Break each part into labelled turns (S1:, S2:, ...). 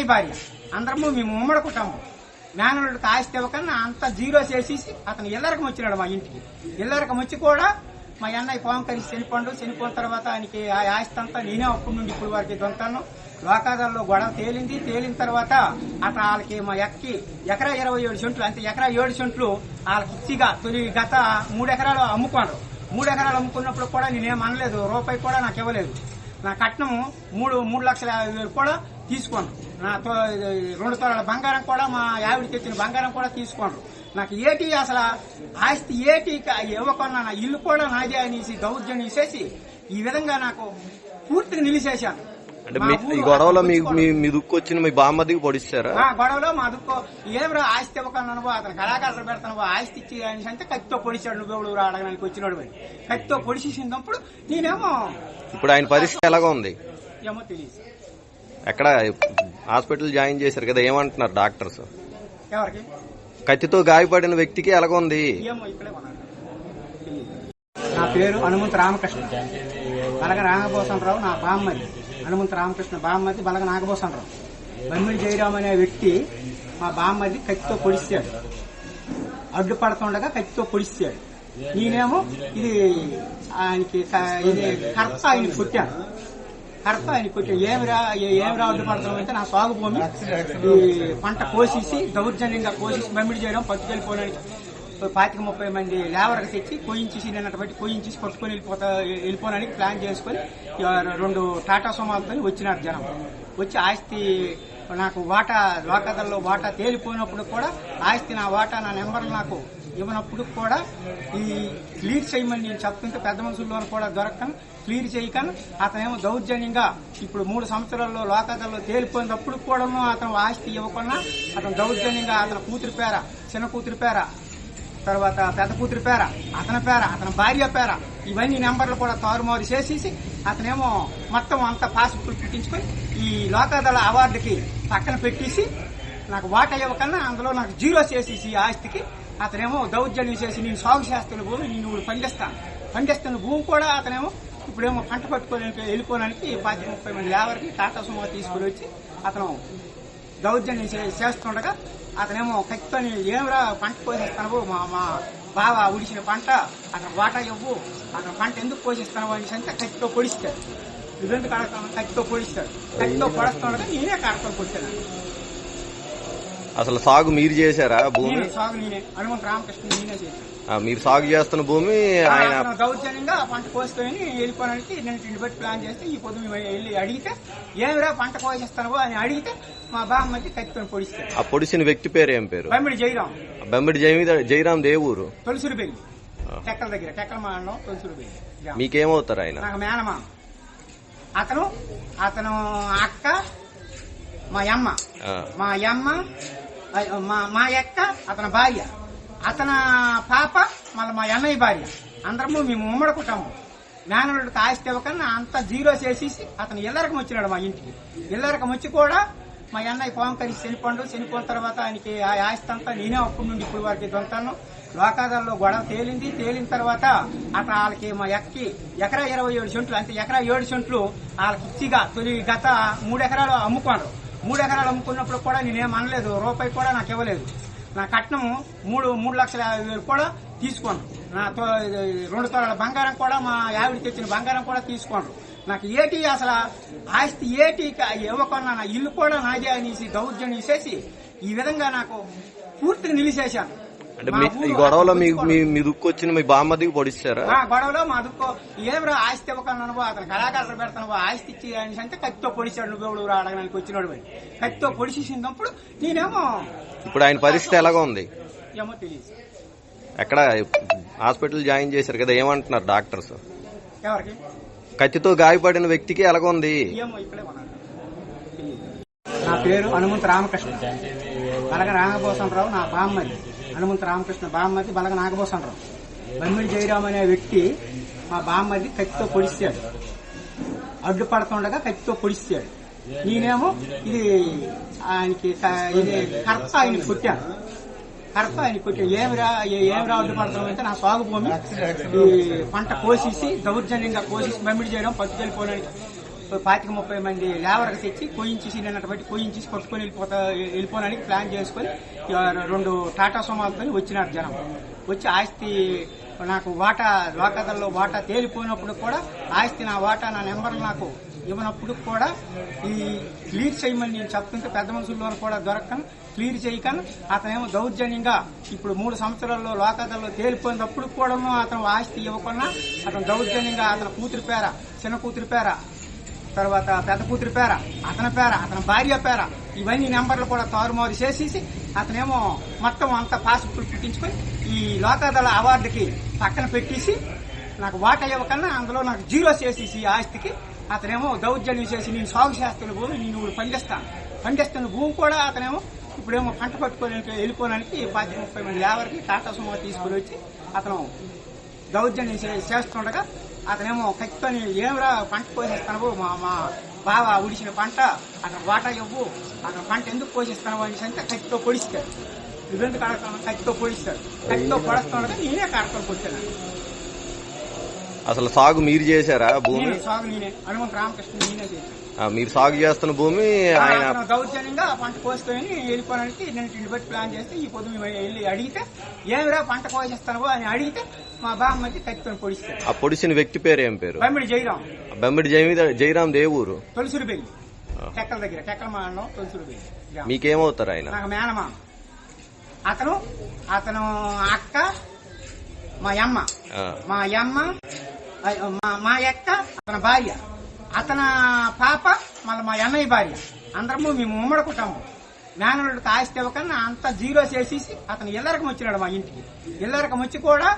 S1: పాప అన్నయ్య భార్య. అందరము మేము ఉమ్మడి కుటుంబం. మేనల్లుడికి ఆస్తి ఇవ్వకన్నా అంత జీరో చేసేసి అతను ఇల్లరకం వచ్చినాడు మా ఇంటికి. ఇల్లరకం వచ్చి కూడా మా అన్నయ్య పవన్ కలిసి చనిపోండు. చనిపోయిన తర్వాత ఆయనకి ఆ ఆస్తి అంతా నేనే అప్పటి నుండి ఇప్పుడు వరకు దొంతాను లోకాదాల్లో గొడవ తేలింది. తేలిన తర్వాత అత వాళ్ళకి మా ఎక్కి ఎకరా ఇరవై ఏడు సెంట్లు అంటే ఎకరా ఏడు సెంట్లు వాళ్ళకి ఇచ్చిగా తొలి గత మూడు ఎకరాలు అమ్ముకోండు మూడు ఎకరాలు అమ్ముకున్నప్పుడు కూడా నేనేం అనలేదు. రూపాయి కూడా నాకు ఇవ్వలేదు. నా కట్నం మూడు మూడు లక్షల యాభై వేలు కూడా తీసుకోండి నా తో- రెండు తొలల బంగారం కూడా మా ఆవిడకి తెచ్చిన బంగారం కూడా తీసుకోండి నాకు ఏటి అసలు ఆస్తి ఏటి ఇవ్వకుండా నా ఇల్లు కూడా నాదే అనేసి దౌర్జన్యం చేసి ఈ విధంగా నాకు పూర్తిగా నిలిచేశాను.
S2: అంటే
S1: మా
S2: గొడవలో మీ మీ దుక్కు వచ్చిన మీ బామ్మదికి పొడిచారా
S1: ఆ గొడవలో మా దుక్కో ఏమిరా ఆస్తి ఇవ్వకుండా అతను కళాకారులు పెడతాను ఆస్తి ఇచ్చి అనేసి అంటే కత్తితో పొడిచాడు నువ్వు ఎవడు అడగడానికి వచ్చినాడు అని కత్తితో పొడిచేసినప్పుడు నేనేమో
S2: ఇప్పుడు ఆయన పరిస్థితి ఎలాగ ఉంది?
S1: ఏమో తెలియదు
S2: ఎక్కడ హాస్పిటల్ జాయిన్ చేశారు కదా ఏమంటున్నారు డాక్టర్స్? కత్తితో గాయపడిన వ్యక్తికి ఎలాగ ఉంది
S1: ఏమో ఇక్కడే ఉన్నాడు నా పేరు హనుమంతు రామకృష్ణ. బలగ నాగభూషణరావు నా బామ్మది హనుమంతు రామకృష్ణ బామ్మది బలగ నాగభూషణరావు బమ్మిడి జయరాం అనే వ్యక్తి మా బామ్మది కత్తితో పొడిచాడు అడ్డు పడుతుండగా కత్తితో పొడిచాడు నేనేమో ఇది ఆయనకి ఇది కర్త ఆయన కొట్టాను కడతా ఆయన కొట్టాను ఏమిరా ఏమి ఏమిరా అడ్డు అంటే నా సాగు భూమి. ఈ పంట కోసేసి దౌర్జన్యంగా కోసేసి బమ్మిడి చేయడం పట్టుకెళ్ళిపోవడానికి పాతిక ముప్పై మంది లేబర్కి తెచ్చి కోయించేసి నిన్నటి బట్టి కోయించేసి పట్టుకొని వెళ్ళిపోతా వెళ్ళిపోవడానికి ప్లాన్ చేసుకొని రెండు టాటా సోమాలతో వచ్చినారు జనం. వచ్చి ఆస్తి నాకు వాటా లోకదల్లో వాటా తేలిపోయినప్పుడు కూడా ఆస్తి నా వాటా నా నెంబర్లు నాకు ఇవ్వనప్పుడు కూడా ఈ క్లియర్ చేయమని నేను చెప్తుంటే పెద్ద మనుషుల్లోనూ కూడా దొరకను. క్లియర్ చేయకను. అతనేమో దౌర్జన్యంగా ఇప్పుడు మూడు సంవత్సరాల్లో లోకదల్లో తేలిపోయినప్పుడు కూడాను అతను ఆస్తి ఇవ్వకుండా అతను దౌర్జన్యంగా అతను కూతురు పేర చిన్న కూతురు పేర తర్వాత పెద్ద కూతురు పేర అతని పేర అతని భార్య పేర ఇవన్నీ నెంబర్లు కూడా తారుమారు చేసేసి అతనేమో మొత్తం అంత పాస్బుక్ పుట్టించుకొని ఈ లోకాదళ అవార్డుకి పక్కన పెట్టేసి నాకు వాటా ఇవ్వకన్నా అందులో నాకు జీరో చేసేసి ఈ ఆస్తికి అతనేమో దౌర్జన్యం చేసి నేను సాగు చేస్తున్న భూమి నేను ఇప్పుడు పండిస్తాను. పండిస్తున్న భూమి కూడా అతనేమో ఇప్పుడేమో పంట పట్టుకోవడానికి వెళ్ళిపోవడానికి పాతి ముప్పై మంది లేబర్కి టాటా సుమో తీసుకుని వచ్చి అతను దౌర్జన్యం చేస్తుండగా అతనేమో కత్తితోని ఏమరా పంట పోసేస్తాను మా మా బావ ఉడిచిన పంట అతను వాటా ఇవ్వు అతను పంట ఎందుకు కోసిస్తాను అనేసి అంటే కత్తితో పొడిస్తాడు. ఇదంతా కడతాను కత్తితో పొడిస్తాడు. కత్తితో పొడుస్తుండగా నేనే కడతాను కొట్టాను.
S2: అసలు సాగు మీరు చేశారా భూమి?
S1: సాగు నేనే. హనుమంత రామకృష్ణ నేనే చేశాను.
S2: ఆ, మీరు సాగు చేస్తున్న భూమి ఆయన
S1: అతను దౌర్జన్యంగా ఆ పంట కోసుకొని వెళ్ళిపోవడానికి నేను ఇంటి బట్టి ప్లాన్ చేస్తే ఈ పొద్దు మేము వెళ్ళి అడిగితే ఏమిరా పంట కోసేస్తాను అని అడిగితే మా బామ్మకి కత్తితో పొడిస్తాడు
S2: ఆ పొడిచిన వ్యక్తి పేరు ఏం పేరు?
S1: బమ్మిడి జయరాం
S2: బెంబడి జై జయరాం దేవూరు
S1: తొలిసురు పెళ్ళి టెక్కల దగ్గర టెక్కల మండలం తొలిసురు పెళ్ళి
S2: మీకేమవుతారు ఆయన?
S1: నాకు మేనమా అతను అతను అక్క మా అమ్మ
S2: ఆ,
S1: మా అమ్మ మా మా అక్క అతని భార్య. అతని పాప మళ్ళీ మా అన్నయ్య భార్య. అందరము మేము ఉమ్మడి కుటుంబం. మేనల్లుడికి ఆస్తి ఇవ్వకన్నా అంత జీరో చేసేసి అతను ఇల్లరకం వచ్చినాడు మా ఇంటికి. ఇల్లరకం వచ్చి కూడా మా అన్నయ్య పాము కలిసి చనిపోండు. చనిపోయిన తర్వాత ఆయనకి ఆ ఆస్తి అంతా నేనే అప్పటి నుండి ఇప్పుడు వారికి దొంతాను లోకాదాల్లో గొడవ తేలింది. తేలిన తర్వాత అతను వాళ్ళకి మా ఎక్కి ఎకరా ఇరవై ఏడు సెంట్లు అంటే ఎకరా ఏడు సెంట్లు వాళ్ళకి ఇచ్చిగా తొలి గత మూడు ఎకరాలు మూడు ఎకరాలు అమ్ముకున్నప్పుడు కూడా నేనేం అనలేదు. రూపాయి కూడా నాకు ఇవ్వలేదు. నా కట్నం మూడు మూడు లక్షల యాభై వేలు కూడా తీసుకోండి నా రెండు తొలల బంగారం కూడా మా ఆవిడ తెచ్చిన బంగారం కూడా తీసుకోండి నాకు ఏటి అసలు ఆస్తి ఏటి ఇవ్వకుండా నా ఇల్లు కూడా నాదే అనేసి దౌర్జన్యం చేసి ఈ విధంగా నాకు పూర్తిగా నిలిచేశాను.
S2: అంటే ఈ గొడవలో మీ. మీ- దుక్కు వచ్చిన మీ బామ్మదికి పొడిచారా
S1: ఆ గొడవలో మా దుక్కో ఏమిరా ఆస్తి ఇవ్వకుండా అనుభవ అతను కళాకారులు పెడతాను ఆస్తి ఇచ్చి అనేసి అంటే కత్తితో పొడిచాడు నువ్వు ఎవడు అడగడానికి వచ్చినాడు కత్తితో పొడిచేసినప్పుడు నేనేమో
S2: ఇప్పుడు ఆయన పరిస్థితి ఎలాగ ఉంది?
S1: ఏమో తెలియదు
S2: ఎక్కడ హాస్పిటల్ జాయిన్ చేశారు కదా ఏమంటున్నారు డాక్టర్స్?
S1: ఎవరికి?
S2: కత్తితో గాయపడిన వ్యక్తికి ఎలాగ ఉంది?
S1: ఏమో ఇక్కడే ఉన్నాడు. నా పేరు హనుమంత రామకృష్ణ. బలగ నాగభూషణరావు నా బామ్మది హనుమంత రామకృష్ణ బామ్మది బలగ నాగభూషణరావు బమ్మిడి జయరామ్ అనే వ్యక్తి మా బామ్మది కత్తితో పొడిస్తాడు. అడ్డు పడుతుండగా కత్తితో పొడిస్తాడు. నేనేమో ఇది ఆయనకి ఇది కర్త ఆయన కొట్టాను కర్త ఆయన కొట్టాను ఏమిరా ఏ- ఏమిరా అడ్డు పడుతున్నామంటే నా సాగు భూమి ఈ పంట కోసేసి దౌర్జన్యంగా కోసేసి బమ్మిడి చేయడం పట్టుకెళ్ళిపోవడానికి ఓ పాతిక ముప్పై మంది లేబర్కి తెచ్చి కోయించేసి నిన్నటి బట్టి కోయించేసి పట్టుకొని వెళ్ళిపోతా వెళ్ళిపోవడానికి ప్లాన్ చేసుకొని రెండు టాటా సోమాలతో వచ్చినారు జనం. వచ్చి ఆస్తి నాకు వాటా లోకదల్లో వాటా తేలిపోయినప్పుడు కూడా ఆస్తి నా వాటా నా నెంబర్ నాకు ఇవ్వనప్పుడు కూడా ఈ క్లియర్ చేయమని నేను చెప్తుంటే పెద్ద మనుషుల్లో కూడా దొరకను. క్లియర్ చేయకను. అతనేమో దౌర్జన్యంగా ఇప్పుడు మూడు సంవత్సరాల్లో లోకదల్లో తేలిపోయినప్పుడు కూడాను అతను ఆస్తి ఇవ్వకుండా అతను దౌర్జన్యంగా అతను కూతురు పేర చిన్న కూతురు పేర తర్వాత పెద్ద కూతురు పేర అతని పేర అతని భార్య పేర ఇవన్నీ నెంబర్లు కూడా తారుమారు చేసేసి అతనేమో మొత్తం అంతా పాస్బుక్ పుట్టించుకొని ఈ లోకాదళ అవార్డుకి పక్కన పెట్టేసి నాకు వాటా ఇవ్వకన్నా అందులో నాకు జీరో చేసేసి ఆస్తికి అతనేమో దౌర్జన్యం చేసి నేను సాగు చేస్తున్న భూమి నేను ఇప్పుడు పండిస్తాను. పండిస్తున్న భూమి కూడా అతనేమో ఇప్పుడేమో పంట పట్టుకొని వెళ్ళిపోవడానికి పది ముప్పై మంది లేబర్కి టాటా సుమో తీసుకుని వచ్చి అతను దౌర్జన్యం చేస్తుండగా అతనేమో ఖచ్చితంగా ఏమిరా పంట కోసేస్తాను మా మా బావ ఉడిసిన పంట అతను వాటా ఇవ్వు అతను పంట ఎందుకు కోసిస్తాను అని అంటే కత్తితో పొడిస్తాడు. నువ్వెందుకు అడగతాను కత్తితో పొడిస్తాడు. కత్తితో పొడుస్తుండగా నేనే కడతలు కొట్టాను
S2: అసలు సాగు మీరు చేశారా భూమి?
S1: సాగు నేనే. హనుమంత రామకృష్ణ నేనే చేశాను.
S2: మీరు సాగు చేస్తున్న భూమి ఆయన
S1: దౌర్జన్యంగా పంట కోసుకొని వెళ్ళిపోవడానికి నేను ఇంటి బట్టి ప్లాన్ చేస్తే ఈ పొద్దు మేము వెళ్ళి అడిగితే ఏమిరా పంట కోసేస్తాను అని అడిగితే మా బామ్మకి కత్తితో పొడిస్తాడు
S2: ఆ పొడిచిన వ్యక్తి పేరు ఏం పేరు?
S1: బమ్మిడి జయరాం
S2: జయమి జయరాం దేవూరు
S1: తొలిసురు బెల్లి. టెక్కల దగ్గర టెక్కల మండలం తొలిసురు బెల్లి. గ్రామం.
S2: మీకేమవుతారు ఆయన?
S1: నాకు మేనమా అతను అతను అక్క మా అమ్మ మా అమ్మ మా అక్క అతని భార్య. అతని పాప మళ్ళీ మా అన్నయ్య భార్య. అందరము మేము ఉమ్మడి కుటుంబం మేనలుడికి ఆస్తి ఇవ్వకన్నా అంతా జీరో చేసేసి అతను ఇల్లరకం వచ్చినాడు మా ఇంటికి. ఇల్లరకం వచ్చి కూడా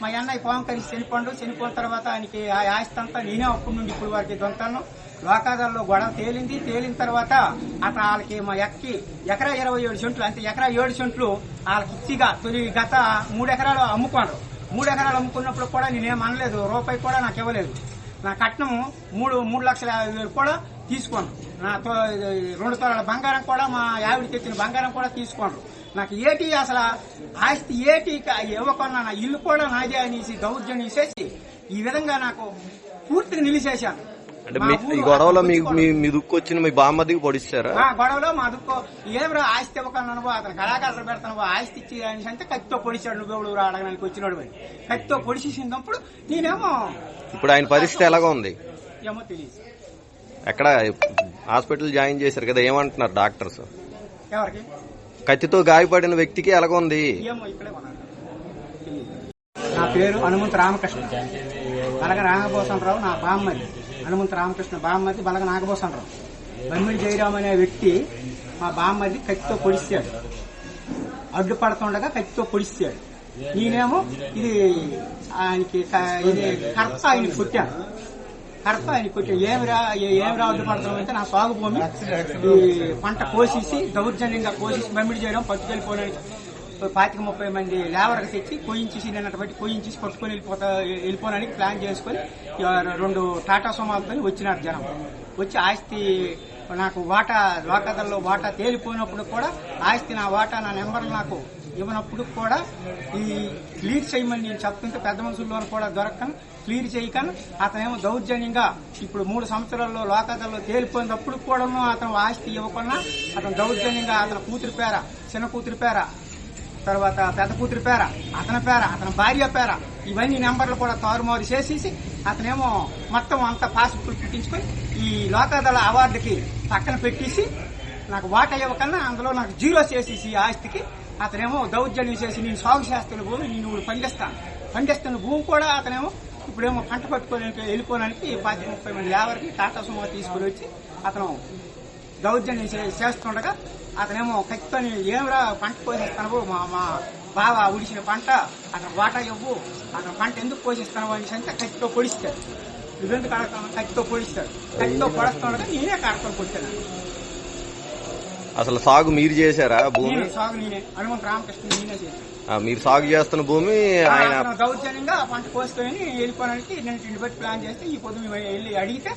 S1: మా అన్నయ్య పొలం కలిసి చనిపోండు. చనిపోయిన తర్వాత ఆయనకి ఆ ఆస్తి అంతా నేనే అప్పటి నుండి ఇప్పుడు వారికి దొంతాను లోకాదాల్లో గొడవ తేలింది. తేలిన తర్వాత అతను వాళ్ళకి మా ఎక్కి ఎకరా ఇరవై ఏడు సెంట్లు అంటే ఎకరా ఏడు సెంట్లు వాళ్ళకి ఇచ్చిగా తొలి గత మూడు ఎకరాలు అమ్ముకోండు మూడు ఎకరాలు అమ్ముకున్నప్పుడు కూడా నేనేం అనలేదు. రూపాయి కూడా నాకు ఇవ్వలేదు. నా కట్నం మూడు మూడు లక్షల యాభై వేలు కూడా తీసుకోను. నా రెండు తొలల బంగారం కూడా మా ఆవిడ తెచ్చిన బంగారం కూడా తీసుకోను. నాకు ఏటి అసలు ఆస్తి ఏటి ఇవ్వకుండా నా ఇల్లు కూడా నాదే అనేసి దౌర్జన్యం చేసి ఈ విధంగా నాకు పూర్తిగా నిలిచేశాను
S2: అంటే
S1: మా
S2: ఈ గొడవలో మీ. మీ- మీ దుక్కు వచ్చిన మీ బామ్మదికి
S1: ఆ గొడవలో మా దుక్కో ఏమిరా ఆస్తి ఇవ్వకుండా అనుభవ అతను కళాకారులు పెడతాను ఆస్తి ఇచ్చి అని అంటే కత్తితో పొడిచాడు నువ్వెవడు అడగడానికి వచ్చినాడు అని కత్తితో పొడిచేసినప్పుడు నేనేమో
S2: ఇప్పుడు ఆయన పరిస్థితి ఎలాగ ఉంది?
S1: ఏమో తెలియదు
S2: ఎక్కడ హాస్పిటల్ జాయిన్ చేశారు కదా ఏమంటున్నారు డాక్టర్స్?
S1: ఎవరికి?
S2: కత్తితో గాయపడిన వ్యక్తికి ఎలాగ ఉంది?
S1: ఏమో ఇక్కడే కొన్నాను. నా పేరు హనుమంత రామకృష్ణ. బలగ నాగభూషణరావు నా బామ్మది. హనుమంత రామకృష్ణ బామ్మది బలగ నాగభూషణరావు. బమ్మిడి జయరామ్ అనే వ్యక్తి మా బామ్మది కత్తితో పొడిస్తాడు. అడ్డుపడుతుండగా కత్తితో పొడిస్తాడు. నేనేమో ఇది ఆయనకి ఇది కర్త ఆయన కొట్టాను కర్త ఆయన కొట్టాడు. ఏమిరా ఏ- ఏమిరా రా అంటే నా సాగు భూమి. ఈ పంట కోసేసి దౌర్జన్యంగా కోసేసి బమ్మిడి చేయడం పట్టుకెళ్ళిపోవడానికి పాతిక ముప్పై మంది లేబర్కి తెచ్చి కొయించేసి నిన్నటి బట్టి కోయించేసి పట్టుకొని వెళ్ళిపోతా వెళ్ళిపోవడానికి ప్లాన్ చేసుకొని రెండు టాటా సోమాలతో వచ్చినారు జనం. వచ్చి ఆస్తి నాకు వాటా లోకదల్లో వాటా తేలిపోయినప్పుడు కూడా ఆస్తి నా వాటా నా నెంబర్లు నాకు ఇవ్వనప్పుడు కూడా ఈ క్లియర్ చేయమని నేను చెప్తుంటే పెద్ద మనుషుల్లో కూడా దొరకను క్లియర్ చేయకను. అతనేమో దౌర్జన్యంగా ఇప్పుడు మూడు సంవత్సరాల్లో లోకదల్లో తేలిపోయినప్పుడు కూడాను అతను ఆస్తి ఇవ్వకుండా అతను దౌర్జన్యంగా అతను కూతురు పేర చిన్న కూతురు పేర తర్వాత పెద్ద కూతురు పేర అతని పేర అతని భార్య పేర ఇవన్నీ నెంబర్లు కూడా తారుమారు చేసేసి అతనేమో మొత్తం అంతా పాస్బుక్ పుట్టించుకొని ఈ లోకాదళ అవార్డుకి పక్కన పెట్టేసి నాకు వాటా ఇవ్వకన్నా అందులో నాకు జీరో చేసేసి ఆస్తికి అతనేమో దౌర్జన్యం చేసి నేను సాగు చేస్తున్న భూమి నేను ఇప్పుడు పండిస్తాను. పండిస్తున్న భూమి కూడా అతనేమో ఇప్పుడేమో పంట పట్టుకోడానికి వెళ్ళిపోవడానికి పది ముప్పై మంది లేబర్కి టాటా సుమో తీసుకుని వచ్చి అతను దౌర్జన్యం చేస్తుండగా అతనేమో ఖచ్చితంగా ఏమిరా పంట కోసేస్తాను మా మా బావ ఉడిసిన పంట అతను వాటా ఇవ్వు అతను పంట ఎందుకు కోసేస్తాను అని అంటే కత్తితో పొడిస్తాడు. నువ్వెందుకు అడగతాను కత్తితో పొడిస్తాడు. కత్తితో పొడుస్తుండగా నేనే కడతలు కొట్టాను
S2: అసలు సాగు మీరు చేశారా భూమి?
S1: సాగు నేనే. హనుమంత రామకృష్ణ నేనే చేశాను.
S2: మీరు సాగు చేస్తున్న భూమి ఆయన
S1: దౌర్జన్యంగా పంట కోసుకొని వెళ్ళిపోవడానికి నేను ఇంటి బట్టి ప్లాన్ చేస్తే ఈ పొద్దు వెళ్ళి అడిగితే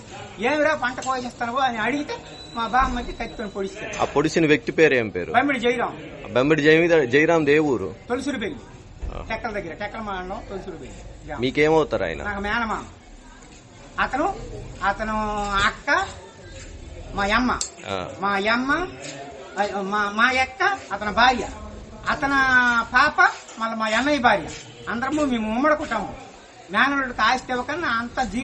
S1: ఏమిరా పంట కోసేస్తాను అని అడిగితే మా బామ్మకి కత్తితో పొడిచారు
S2: ఆ పొడిచిన వ్యక్తి పేరు ఏం పేరు?
S1: బమ్మిడి జయరాం
S2: బెంబడి జయరాం దేవురు
S1: తొలసూరు పెళ్ళి. టెక్కల దగ్గర టెక్కల మండలం తొలసూరు పెళ్ళి.
S2: మీకేమవుతారు ఆయన?
S1: నాకు మేనమా అతను అతను అక్క మా అమ్మ మా అమ్మ మా మా అక్క అతని భార్య. అతని పాప మళ్ళీ మా అన్నయ్య భార్య. అందరము మేము ఉమ్మడి కుటుంబం. మేనల్లుడికి ఆస్తి అంత జీ